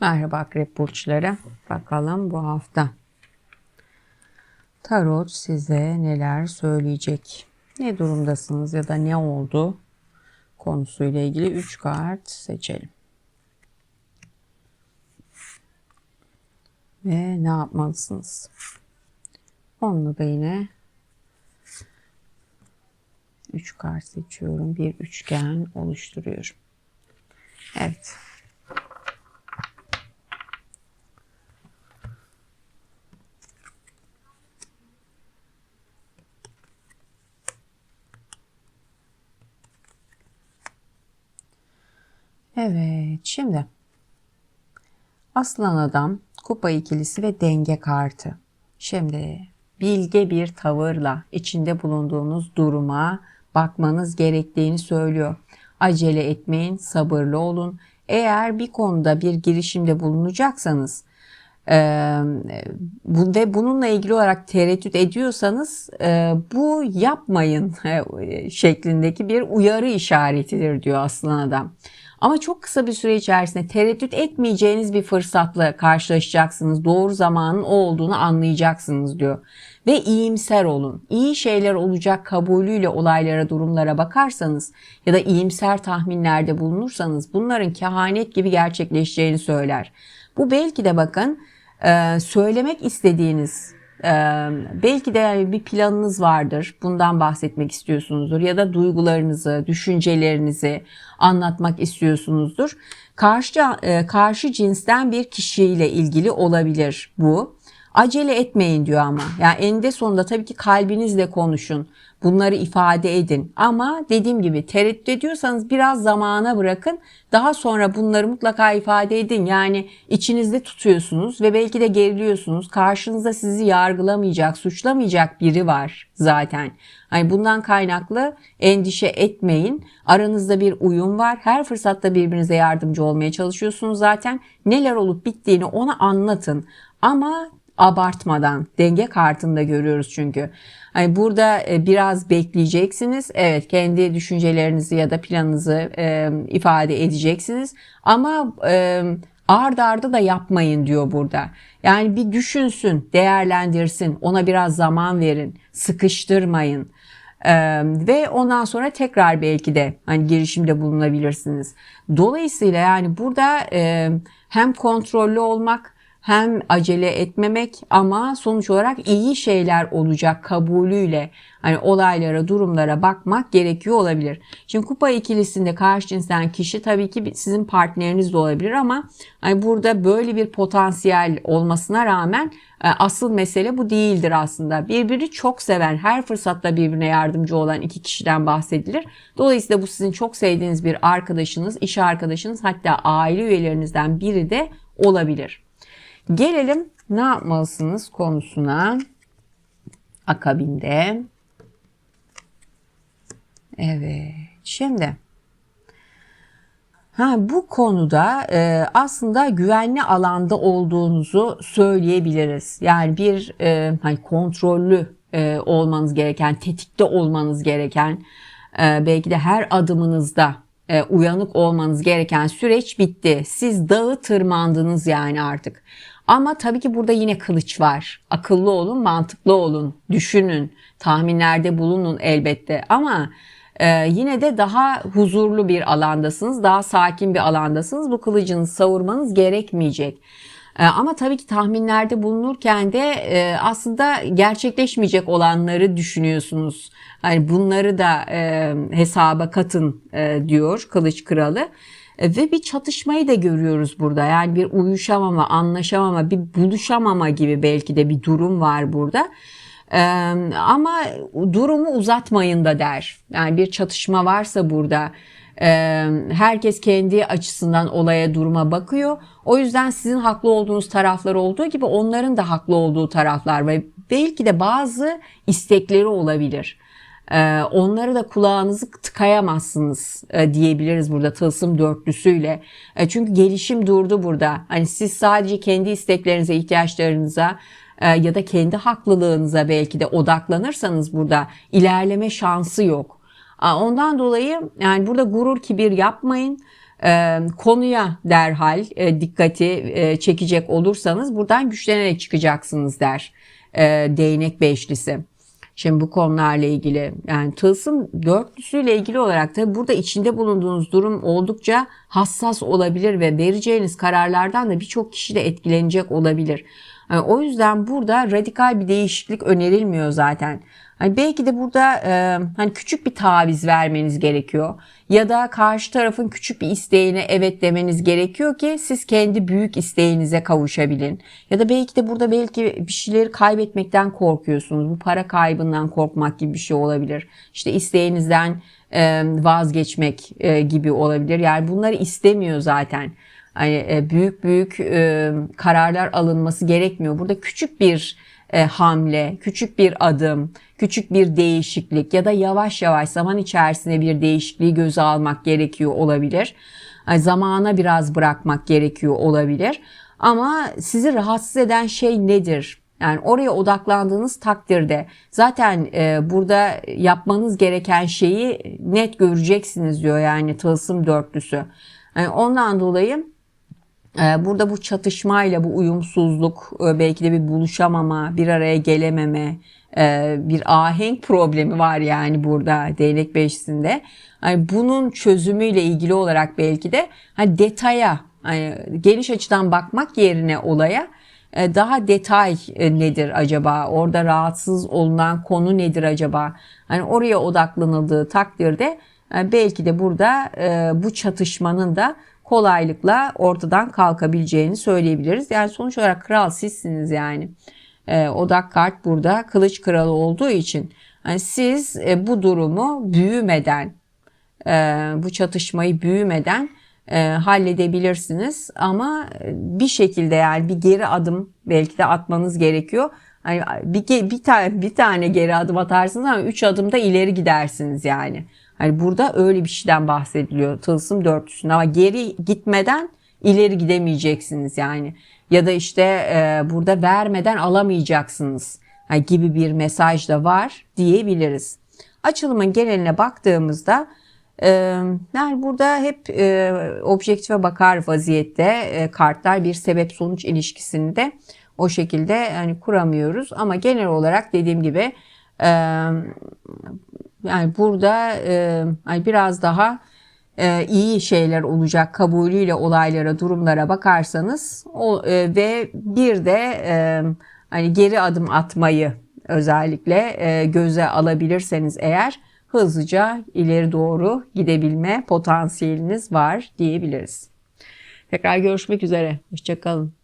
Merhaba akrep burçları. Bakalım bu hafta tarot size neler söyleyecek? Ne durumdasınız ya da ne oldu konusuyla ilgili 3 kart seçelim. Ve ne yapmalısınız? Onunla da yine 3 kart seçiyorum. Bir üçgen oluşturuyorum. Evet. Evet, şimdi Aslan Adam, Kupa ikilisi ve denge kartı. Şimdi bilge bir tavırla içinde bulunduğunuz duruma bakmanız gerektiğini söylüyor. Acele etmeyin, sabırlı olun. Eğer bir konuda bir girişimde bulunacaksanız ve bununla ilgili olarak tereddüt ediyorsanız bu yapmayın şeklindeki bir uyarı işaretidir diyor aslan adam. Ama çok kısa bir süre içerisinde tereddüt etmeyeceğiniz bir fırsatla karşılaşacaksınız. Doğru zamanın o olduğunu anlayacaksınız diyor. Ve iyimser olun. İyi şeyler olacak kabulüyle olaylara, durumlara bakarsanız ya da iyimser tahminlerde bulunursanız bunların kehanet gibi gerçekleşeceğini söyler. Bu belki de bakın söylemek istediğiniz belki de yani bir planınız vardır. Bundan bahsetmek istiyorsunuzdur ya da duygularınızı, düşüncelerinizi anlatmak istiyorsunuzdur. Karşı karşı cinsten bir kişiyle ilgili olabilir bu. Acele etmeyin diyor ama. Yani eninde sonunda tabii ki kalbinizle konuşun. Bunları ifade edin. Ama dediğim gibi tereddüt ediyorsanız biraz zamana bırakın. Daha sonra bunları mutlaka ifade edin. Yani içinizde tutuyorsunuz ve belki de geriliyorsunuz. Karşınızda sizi yargılamayacak, suçlamayacak biri var zaten. Hani bundan kaynaklı endişe etmeyin. Aranızda bir uyum var. Her fırsatta birbirinize yardımcı olmaya çalışıyorsunuz zaten. Neler olup bittiğini ona anlatın. Ama abartmadan denge kartında görüyoruz çünkü. Hani burada e, biraz bekleyeceksiniz. Evet kendi düşüncelerinizi ya da planınızı e, ifade edeceksiniz. Ama e, ard arda da yapmayın diyor burada. Yani bir düşünsün, değerlendirsin, ona biraz zaman verin, sıkıştırmayın. Ee, ve ondan sonra tekrar belki de hani girişimde bulunabilirsiniz. Dolayısıyla yani burada e, hem kontrollü olmak hem acele etmemek ama sonuç olarak iyi şeyler olacak kabulüyle hani olaylara, durumlara bakmak gerekiyor olabilir. Şimdi kupa ikilisinde karşı cinsten kişi tabii ki sizin partneriniz de olabilir ama hani burada böyle bir potansiyel olmasına rağmen e, asıl mesele bu değildir aslında. Birbirini çok seven, her fırsatta birbirine yardımcı olan iki kişiden bahsedilir. Dolayısıyla bu sizin çok sevdiğiniz bir arkadaşınız, iş arkadaşınız hatta aile üyelerinizden biri de olabilir. Gelelim ne yapmalısınız konusuna. Akabinde. Evet. Şimdi Ha, bu konuda e, aslında güvenli alanda olduğunuzu söyleyebiliriz. Yani bir e, hani kontrollü e, olmanız gereken, tetikte olmanız gereken, e, belki de her adımınızda e, uyanık olmanız gereken süreç bitti. Siz dağı tırmandınız yani artık. Ama tabii ki burada yine kılıç var. Akıllı olun, mantıklı olun, düşünün, tahminlerde bulunun elbette. Ama e, yine de daha huzurlu bir alandasınız, daha sakin bir alandasınız. Bu kılıcınızı savurmanız gerekmeyecek. E, ama tabii ki tahminlerde bulunurken de e, aslında gerçekleşmeyecek olanları düşünüyorsunuz. Hani bunları da e, hesaba katın e, diyor Kılıç Kralı. Ve bir çatışmayı da görüyoruz burada. Yani bir uyuşamama, anlaşamama, bir buluşamama gibi belki de bir durum var burada. Ee, ama durumu uzatmayın da der. Yani bir çatışma varsa burada e, herkes kendi açısından olaya duruma bakıyor. O yüzden sizin haklı olduğunuz taraflar olduğu gibi onların da haklı olduğu taraflar ve belki de bazı istekleri olabilir. Ee, onları da kulağınızı tıkayamazsınız e, diyebiliriz burada tılsım dörtlüsüyle. E, çünkü gelişim durdu burada. Hani siz sadece kendi isteklerinize, ihtiyaçlarınıza e, ya da kendi haklılığınıza belki de odaklanırsanız burada ilerleme şansı yok. Ondan dolayı yani burada gurur kibir yapmayın. Konuya derhal dikkati çekecek olursanız buradan güçlenerek çıkacaksınız der değnek beşlisi. Şimdi bu konularla ilgili yani tılsım dörtlüsüyle ilgili olarak da burada içinde bulunduğunuz durum oldukça hassas olabilir ve vereceğiniz kararlardan da birçok kişi de etkilenecek olabilir. Yani o yüzden burada radikal bir değişiklik önerilmiyor zaten. Hani belki de burada e, hani küçük bir taviz vermeniz gerekiyor ya da karşı tarafın küçük bir isteğine evet demeniz gerekiyor ki siz kendi büyük isteğinize kavuşabilin. Ya da belki de burada belki bir şeyleri kaybetmekten korkuyorsunuz. Bu para kaybından korkmak gibi bir şey olabilir. İşte isteğinizden e, vazgeçmek e, gibi olabilir. Yani bunları istemiyor zaten. Hani e, büyük büyük e, kararlar alınması gerekmiyor. Burada küçük bir e, hamle, küçük bir adım, küçük bir değişiklik ya da yavaş yavaş zaman içerisinde bir değişikliği göze almak gerekiyor olabilir. Yani zamana biraz bırakmak gerekiyor olabilir. Ama sizi rahatsız eden şey nedir? Yani oraya odaklandığınız takdirde zaten e, burada yapmanız gereken şeyi net göreceksiniz diyor yani tılsım dörtlüsü. Yani ondan dolayı burada bu çatışmayla, bu uyumsuzluk, e, belki de bir buluşamama, bir araya gelememe, e, bir ahenk problemi var yani burada değnek beşisinde. Yani bunun çözümüyle ilgili olarak belki de hani detaya, hani geniş açıdan bakmak yerine olaya e, daha detay nedir acaba? Orada rahatsız olunan konu nedir acaba? Hani oraya odaklanıldığı takdirde belki de burada bu çatışmanın da kolaylıkla ortadan kalkabileceğini söyleyebiliriz. Yani sonuç olarak kral sizsiniz yani. E, odak kart burada kılıç kralı olduğu için yani siz e, bu durumu büyümeden e, bu çatışmayı büyümeden e, halledebilirsiniz ama bir şekilde yani bir geri adım belki de atmanız gerekiyor. Hani bir, bir tane bir tane geri adım atarsınız ama üç adımda ileri gidersiniz yani. Hani burada öyle bir şeyden bahsediliyor tılsım dörtlüsünde ama geri gitmeden ileri gidemeyeceksiniz yani. Ya da işte e, burada vermeden alamayacaksınız yani gibi bir mesaj da var diyebiliriz. Açılımın geneline baktığımızda e, yani burada hep e, objektife bakar vaziyette e, kartlar bir sebep sonuç ilişkisinde o şekilde hani kuramıyoruz ama genel olarak dediğim gibi e, yani burada e, biraz daha e, iyi şeyler olacak kabulüyle olaylara, durumlara bakarsanız o, e, ve bir de e, hani geri adım atmayı özellikle e, göze alabilirseniz eğer hızlıca ileri doğru gidebilme potansiyeliniz var diyebiliriz. Tekrar görüşmek üzere. Hoşçakalın.